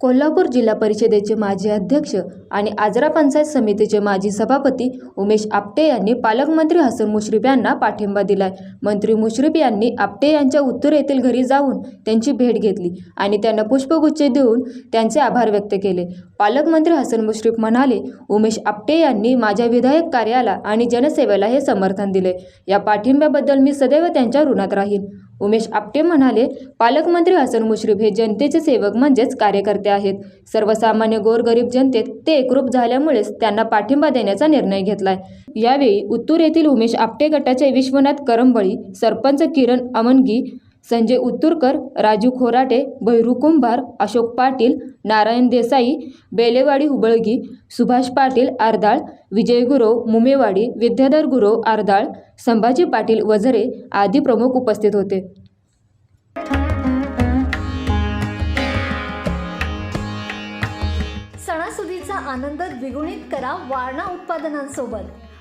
कोल्हापूर जिल्हा परिषदेचे माजी अध्यक्ष आणि आजरा पंचायत समितीचे माजी सभापती उमेश आपटे यांनी पालकमंत्री हसन मुश्रीफ यांना पाठिंबा दिलाय. मंत्री मुश्रीफ यांनी आपटे यांच्या उत्तर येथील घरी जाऊन त्यांची भेट घेतली आणि त्यांना पुष्पगुच्छ देऊन त्यांचे आभार व्यक्त केले. पालकमंत्री हसन मुश्रीफ म्हणाले उमेश आपटे यांनी माझ्या विधायक कार्याला आणि जनसेवेला हे समर्थन दिले. या पाठिंब्याबद्दल मी सदैव त्यांच्या ऋणात राहीन. उमेश आपटे म्हणाले पालकमंत्री हसन मुश्रीफ हे जनतेचे सेवक म्हणजेच कार्यकर्ते आहेत. सर्वसामान्य गोरगरीब जनतेत ते एकरूप झाल्यामुळेच त्यांना पाठिंबा देण्याचा निर्णय घेतलाय. यावेळी उत्तूर येथील उमेश आपटे गटाचे विश्वनाथ करंबळी सरपंच किरण अमनगी संजय उत्तूरकर राजू खोराटे भैरू कुंभार अशोक पाटील नारायण देसाई बेलेवाडी हुबळगी सुभाष पाटील आरदाळ विजय गुरव मुमेवाडी विद्याधर गुरव आरदाळ संभाजी पाटील वझरे आदी प्रमुख उपस्थित होते. सणासुदीचा आनंद द्विगुणित करा वारणा उत्पादनांसोबत.